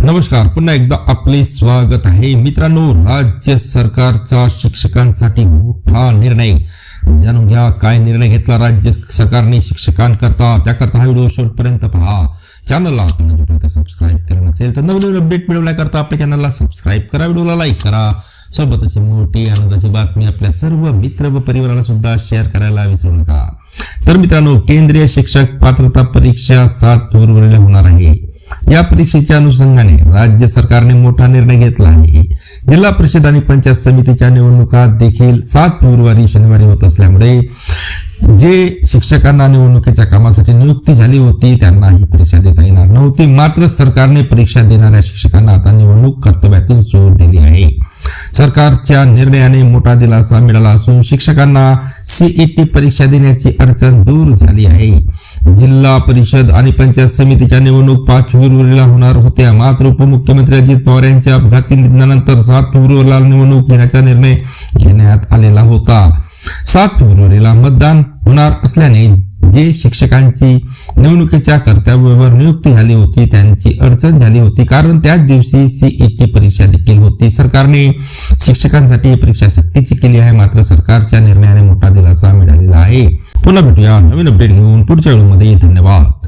नमस्कार पुन्हा एकदा आपले स्वागत आहे. मित्रांनो राज्य सरकारचा शिक्षकांसाठी मोठा निर्णय. जाणून घ्या काय निर्णय घेतला राज्य सरकारने शिक्षकांकरता? त्याकरता हा व्हिडिओ शेवटपर्यंत पहा. चॅनलला आपण सबस्क्राईब केलं नसेल तर नवीन अपडेट मिळवण्याकरता आपल्या चॅनलला सबस्क्राईब करा. व्हिडिओला लाईक करा. सोबतच मोठी आनंदाची बातमी आपल्या सर्व मित्र व परिवाराला सुद्धा शेअर करायला विसरू नका. तर मित्रांनो केंद्रीय शिक्षक पात्रता परीक्षा सात फेब्रुवारीला होणार आहे. या परीक्षेच्या अनुषंगाने राज्य सरकारने मोठा निर्णय घेतला आहे. जिल्हा परिषद आणि पंचायत समितीच्या निवडणुका देखील सात फेब्रुवारी शनिवारी होत असल्यामुळे जे शिक्षकांना निवडणुकीच्या कामासाठी नियुक्ती झाली होती त्यांना ही परीक्षा देता येणार नव्हती. मात्र सरकारने परीक्षा देणाऱ्या शिक्षकांना आता निवडणूक कर्तव्यातून सोड दिली आहे. सरकारच्या निर्णयाने मोठा दिलासा मिळाला असून शिक्षकांना सीईटी परीक्षा देण्याची अडचण दूर झाली आहे. जिल्हा परिषद आणि पंचायत समितीच्या निवडणूक पाच फेब्रुवारीला होणार होत्या. मात्र उपमुख्यमंत्री अजित पवार यांच्या अपघाती निधनानंतर सात फेब्रुवारीला निवडणूक घेण्याचा निर्णय घेण्यात आलेला होता. सात फेब्रुवारीला मतदान होणार असल्याने जे शिक्षकांची निवडणुकीच्या कर्तव्यावर नियुक्ती झाली होती त्यांची अडचण झाली होती. कारण त्याच दिवशी सीईटी परीक्षा देखील होती. सरकारने शिक्षकांसाठी ही परीक्षा सक्तीची केली आहे. मात्र सरकारच्या निर्णयाने मोठा दिलासा मिळालेला आहे. पुन्हा भेटूया नवीन अपडेट घेऊन पुढच्या व्हिडिओमध्ये धन्यवाद